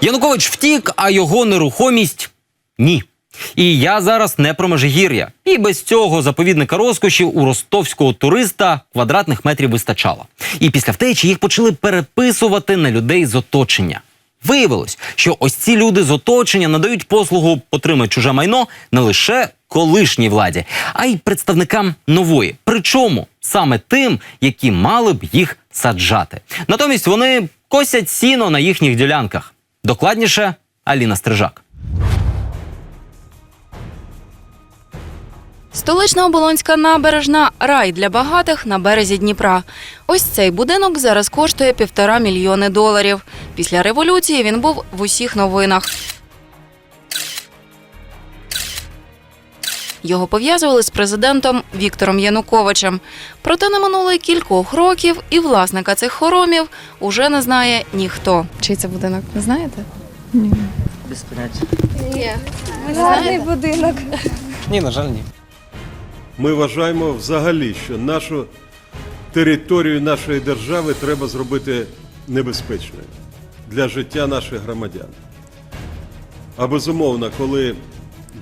Янукович втік, а його нерухомість ні. І я зараз не про Межигір'я. І без цього заповідника розкошів у ростовського туриста квадратних метрів вистачало. І після втечі їх почали переписувати на людей з оточення. Виявилось, що ось ці люди з оточення надають послугу потримати чуже майно не лише колишній владі, а й представникам нової. Причому саме тим, які мали б їх саджати. Натомість вони косять сіно на їхніх ділянках. Докладніше Аліна Стрижак. Столична оболонська набережна рай для багатих на березі Дніпра. Ось цей будинок зараз коштує півтора мільйони доларів. Після революції він був в усіх новинах. Його пов'язували з президентом Віктором Януковичем. Проте не минуло кількох років, і власника цих хоромів уже не знає ніхто. Чий це будинок? Ви знаєте? Без поняття. Гарний будинок. Ні, на жаль, ні. Ми вважаємо взагалі, що нашу територію нашої держави треба зробити небезпечною для життя наших громадян. А безумовно, коли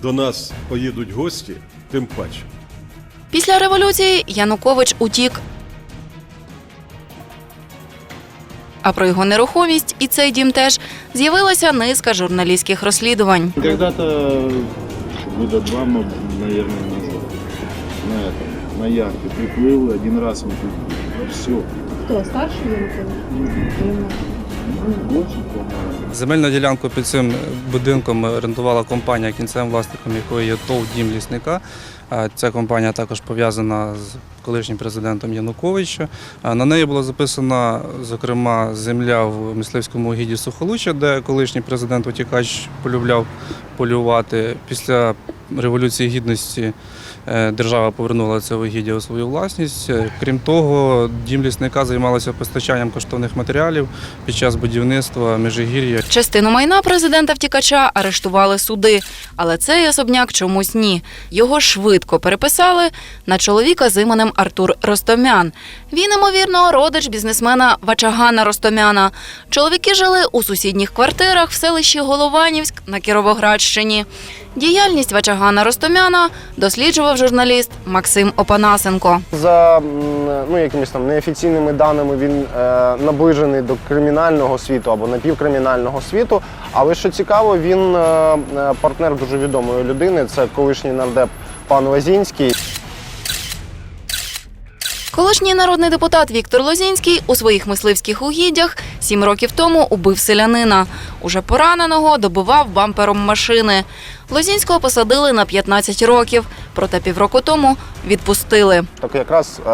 до нас поїдуть гості, тим паче. Після революції Янукович утік. А про його нерухомість і цей дім теж з'явилася низка журналістських розслідувань. Когда-то года два, мо- наверное, назад на этом, на яхте приплыл, один раз он тут был. Все. Хто старший Янукович? Земельну ділянку під цим будинком орендувала компанія, кінцевим власником якої є ТОВ Дім лісника. Ця компанія також пов'язана з колишнім президентом Януковича. На неї була записана, зокрема, земля в мисливському угідді Сухолуччя, де колишній президент утікач полюбляв полювати. Після Революції Гідності е, держава повернула це угіддя у свою власність. Е, Крім того, дім лісника займалося постачанням коштовних матеріалів під час будівництва Межигір'я. Частину майна президента втікача арештували суди, але цей особняк чомусь ні. Його швидко переписали на чоловіка з іменем Артур Ростомян. Він, ймовірно, родич бізнесмена Вачагана Ростомяна. Чоловіки жили у сусідніх квартирах в селищі Голованівськ на Кіровоградщині. Діяльність Вачагана Ростомяна досліджував журналіст Максим Опанасенко. За ну, якимись там неофіційними даними він е, наближений до кримінального світу або напівкримінального світу. Але що цікаво, він е, е, партнер дуже відомої людини. Це колишній нардеп пан Лазінський. Колишній народний депутат Віктор Лозінський у своїх мисливських угіддях сім років тому убив селянина. Уже пораненого добивав бампером машини. Лозінського посадили на 15 років, проте півроку тому відпустили. Так якраз е,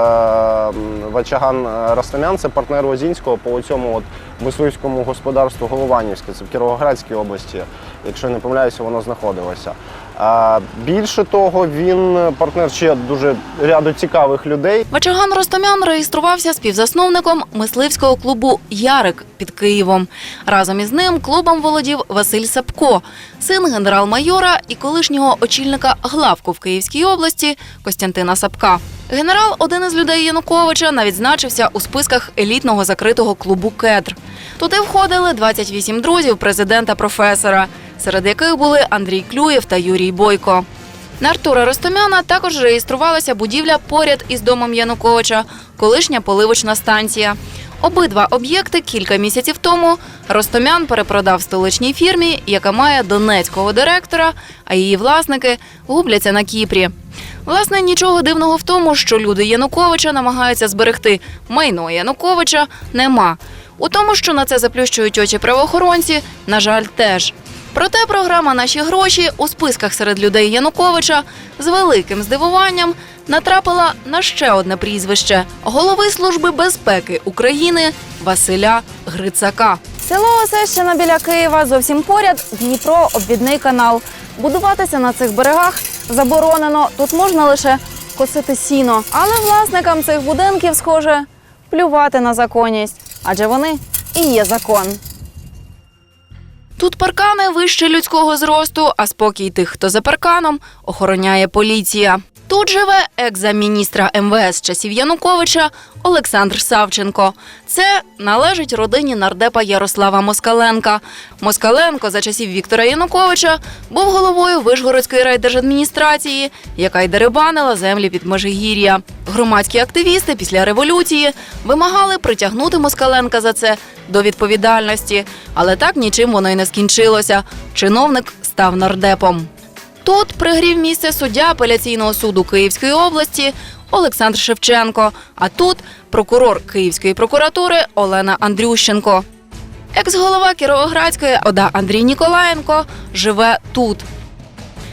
Вачаган е, це партнер Лозінського по цьому от мисливському господарству Голованівське. Це в Кіровоградській області. Якщо не помиляюся, воно знаходилося. Більше того, він партнер ще дуже ряду цікавих людей. Вачаган Ростомян реєструвався співзасновником мисливського клубу Ярик під Києвом. Разом із ним клубом володів Василь Сапко, син генерал-майора і колишнього очільника главку в Київській області Костянтина Сапка. Генерал, один із людей Януковича, навіть значився у списках елітного закритого клубу Кедр. Туди входили 28 друзів президента професора, серед яких були Андрій Клюєв та Юрій Бойко. На Артура Ростомяна також реєструвалася будівля поряд із домом Януковича, колишня поливочна станція. Обидва об'єкти кілька місяців тому Ростомян перепродав столичній фірмі, яка має донецького директора, а її власники губляться на Кіпрі. Власне, нічого дивного в тому, що люди Януковича намагаються зберегти майно Януковича, нема. У тому, що на це заплющують очі правоохоронці, на жаль, теж. Проте програма Наші гроші у списках серед людей Януковича з великим здивуванням натрапила на ще одне прізвище голови Служби безпеки України Василя Грицака. Село Осещина біля Києва зовсім поряд Дніпро обвідний канал. Будуватися на цих берегах заборонено. Тут можна лише косити сіно. Але власникам цих будинків, схоже, плювати на законність, адже вони і є закон. Тут паркани вище людського зросту, а спокій тих, хто за парканом, охороняє поліція. Тут живе екс-замміністра МВС часів Януковича Олександр Савченко. Це належить родині нардепа Ярослава Москаленка. Москаленко за часів Віктора Януковича був головою Вишгородської райдержадміністрації, яка й дерибанила землі під Межигір'я. Громадські активісти після революції вимагали притягнути Москаленка за це до відповідальності, але так нічим воно й не скінчилося. Чиновник став нардепом. Тут пригрів місце суддя апеляційного суду Київської області Олександр Шевченко. А тут прокурор Київської прокуратури Олена Андрющенко. Екс-голова Кіровоградської Ода Андрій Ніколаєнко живе тут.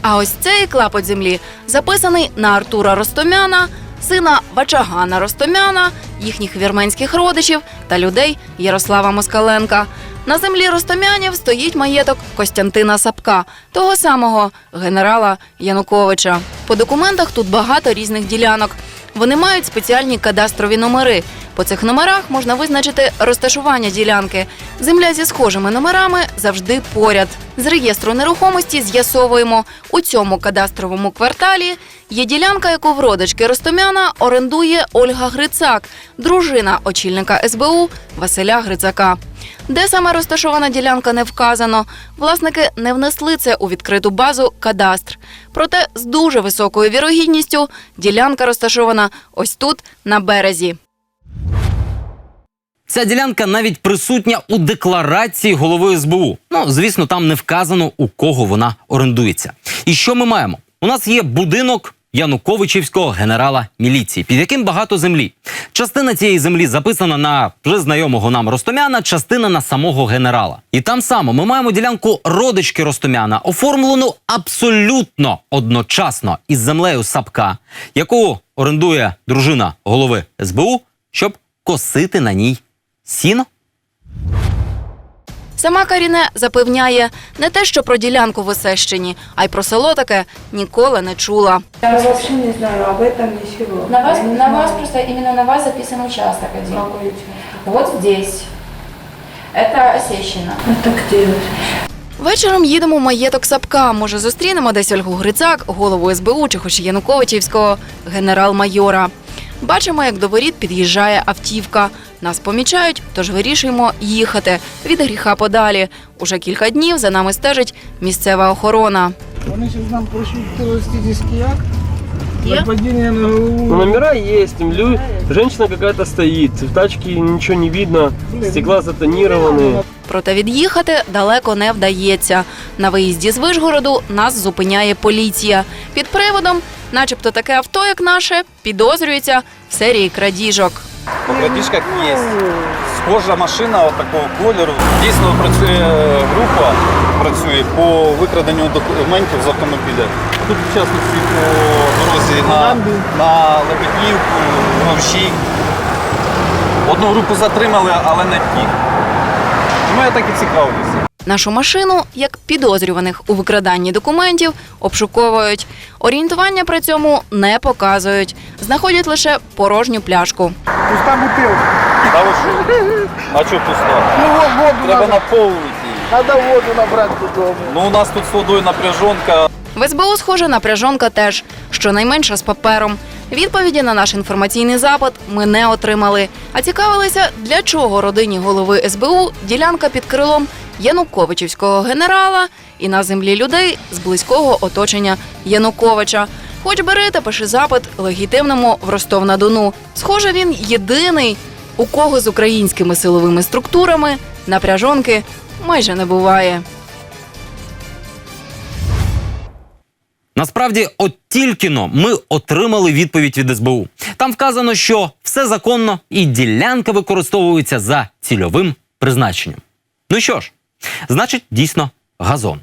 А ось цей клапоть землі записаний на Артура Ростомяна, сина Вачагана Ростомяна, їхніх вірменських родичів та людей Ярослава Москаленка. На землі Ростомянів стоїть маєток Костянтина Сапка, того самого генерала Януковича. По документах тут багато різних ділянок. Вони мають спеціальні кадастрові номери. По цих номерах можна визначити розташування ділянки. Земля зі схожими номерами завжди поряд. З реєстру нерухомості з'ясовуємо, у цьому кадастровому кварталі є ділянка, яку в родички Ростомяна орендує Ольга Грицак, дружина очільника СБУ Василя Грицака. Де саме розташована ділянка не вказано. Власники не внесли це у відкриту базу кадастр. Проте з дуже високою вірогідністю ділянка розташована ось тут, на березі. Ця ділянка навіть присутня у декларації голови СБУ. Ну, звісно, там не вказано, у кого вона орендується. І що ми маємо? У нас є будинок Януковичівського генерала міліції, під яким багато землі. Частина цієї землі записана на вже знайомого нам Ростомяна, частина на самого генерала. І там само ми маємо ділянку родички Ростомяна, оформлену абсолютно одночасно із землею Сапка, яку орендує дружина голови СБУ, щоб косити на ній сіно. Сама Каріне запевняє не те, що про ділянку в Осещині, а й про село таке ніколи не чула. Я вообще не знаю об этом ничего. На вас, Я не на знаю. вас просто именно на вас записан участок один. Какой участок? Вот здесь. Это Осещина. Это где? Вечором їдемо в маєток Сапка. Може, зустрінемо десь Ольгу Грицак, голову СБУ чи хоч Януковичівського генерал-майора. Бачимо, як до воріт під'їжджає автівка. Нас помічають, тож вирішуємо їхати від гріха подалі. Уже кілька днів за нами стежить місцева охорона. Вони зараз нам пройшли терористичний акт. Є? Нападение на голову. Ну, номера есть, лю- женщина какая-то стоит, в тачке ничего не видно, стекла затонированы. Проте від'їхати далеко не вдається. На виїзді з Вишгороду нас зупиняє поліція. Під приводом, начебто таке авто, як наше, підозрюється в серії крадіжок. По крадіжках є. Схожа машина от такого кольору. Дійсно працює група, працює по викраденню документів з автомобіля. Тут, в частності, по дорозі на, на Лебедівку, Новші. Одну групу затримали, але не ті. Тому я так і цікавлюся. Нашу машину, як підозрюваних у викраданні документів, обшуковують. Орієнтування при цьому не показують. Знаходять лише порожню пляшку. Пуста бутылка. Та ви що? А що пусто? Ну вот воду Треба надо. наповнити. її. Надо воду набрать додому. Ну, у нас тут з водою напряжонка. В СБУ схоже напряжонка теж, щонайменше з папером. Відповіді на наш інформаційний запит ми не отримали. А цікавилися, для чого родині голови СБУ ділянка під крилом Януковичівського генерала і на землі людей з близького оточення Януковича. Хоч бери та пиши запит легітимному в Ростов-на-Дону. Схоже, він єдиний, у кого з українськими силовими структурами напряжонки майже не буває. Насправді, от тільки но ми отримали відповідь від СБУ. Там вказано, що все законно і ділянка використовується за цільовим призначенням. Ну що ж, значить, дійсно газон.